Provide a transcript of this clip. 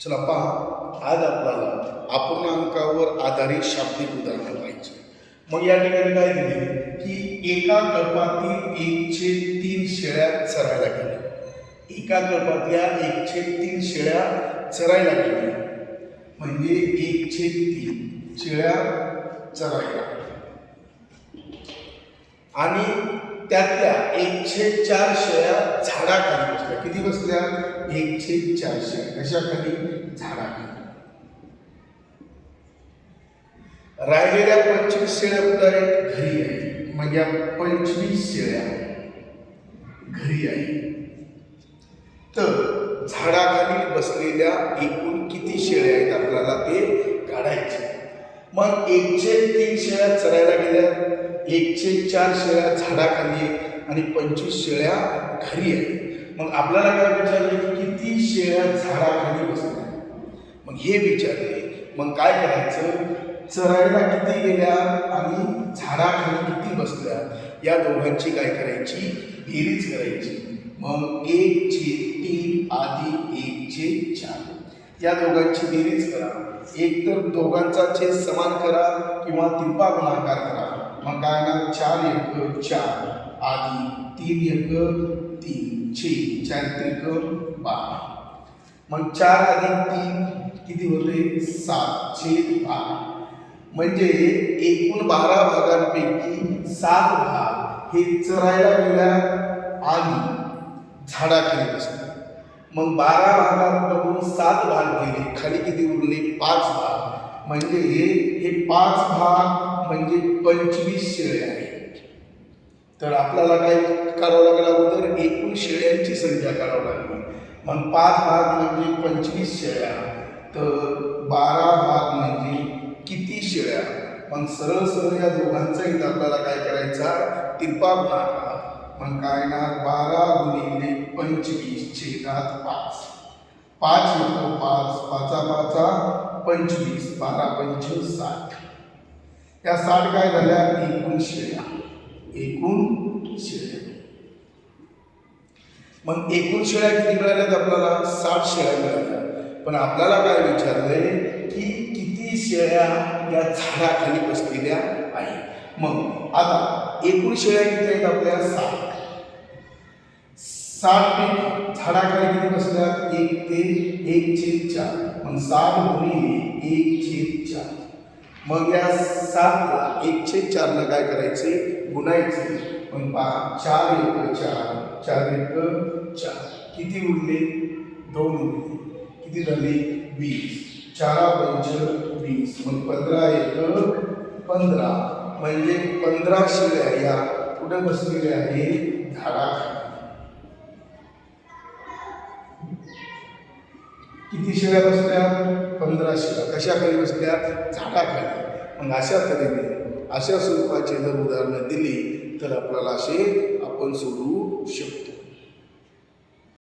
चला पहा आज आपल्याला अपूर्णांकावर आधारित शाब्दिक उदाहरण पाहिजे मग या ठिकाणी काय दिले? की एका कल्पातील एकशे तीन शेळ्या चरायला गेल्या. एका कल्पातल्या एकशे तीन शेळ्या चरायला गेल्या. म्हणजे एकशे तीन शेळ्या चरायला. आणि त्यातल्या एकशे चार शेळ्या झाडाखाली किती बसल्या? एकशे चार शेळ्या कशाखाली? झाडाखाली. राहिलेल्या पंचवीस शेळ्या कुठं आहेत? घरी आहे. म्हणजे पंचवीस शेळ्या घरी आहे. तर झाडाखाली बसलेल्या एकूण किती शेळ्या आहेत आपल्याला ते काढायचे? मग एकशे तीन शेळ्या चरायला गेल्या. एकशे चार शेळ्या झाडाखाली आहेत आणि पंचवीस शेळ्या घरी आहेत. मग आपल्याला काय विचारले किती शेळ्या झाडाखाली बसल्या मग हे विचारले मग काय करायचं? चरायला किती गेल्या आणि झाडाखाली किती बसल्या? या दोघांची काय करायची? बेरीज करायची. मग एक छे तीन आधी एक छे चार. या दोघांची बेरीज करा. एक तर दोघांचा छेद समान करा किंवा तिरपा गुणाकार करा. मग काय ना चार एक चार. आधी तीन एक तीन छे चार त्रिक बारा. मग चार अधिक तीन किती होते? सात छेद बारा. म्हणजे एकूण बारा भागांपैकी सात भाग हे चरायला गेल्या आणि झाडाखाली बसल्या मग बारा भागांमधून सात भाग गेले खाली किती उरले? पाच भाग. म्हणजे हे हे पाच भाग म्हणजे पंचवीस शेळे आहेत. तर आपल्याला काय करावं लागेल अगोदर? एकूण शेळ्यांची संख्या करावं लागेल. मग पाच भाग म्हणजे पंचवीस शेळ्या. तर बारा भाग म्हणजे किती शेळ्या? मग सरळ सरळ या दोघांचा इथं आपल्याला काय करायचा? तिरपा गुणाकार मग काय ना बारा गुणिले पंचवीस छेदात पाच. पाच येतो पाच. पाचा पाचा पंचवीस. बारा पंचवीस साठ. या साठ काय झाल्या? एकूण शेळ्या. एकूण शेळ्या मग एकूण शेळ्या किती मिळाल्यात आपल्याला? साठ शेळ्या मिळाल्या पण आपल्याला काय विचारलंय की किती शेळ्या या झाडाखाली बसलेल्या आहेत? मग आता एकूण शेळ्या किती आहेत आपल्या? साठ. साठ पैकी झाडाखाली किती बसल्या एक ते एक छेद चार. मग साठ गुणी एक छेद चार. मग या सातला एकशे चारला काय करायचे? गुणायचे. मग पहा चार एक चार. चार एक चार. किती उरले? दोन उरले. किती झाले? वीस. चार पंच वीस. मग पंधरा एक पंधरा. म्हणजे पंधरा शेळ्या या कुठे बसलेल्या आहे झाडाखाली किती शेळ्या बसल्या? पंधरा शेळ्या कशाखाली बसल्या? झाडाखाली. मग अशा तऱ्हेने अशा स्वरूपाचे जर उदाहरणं दिली तर आपल्याला असे आपण सोडवू शकतो.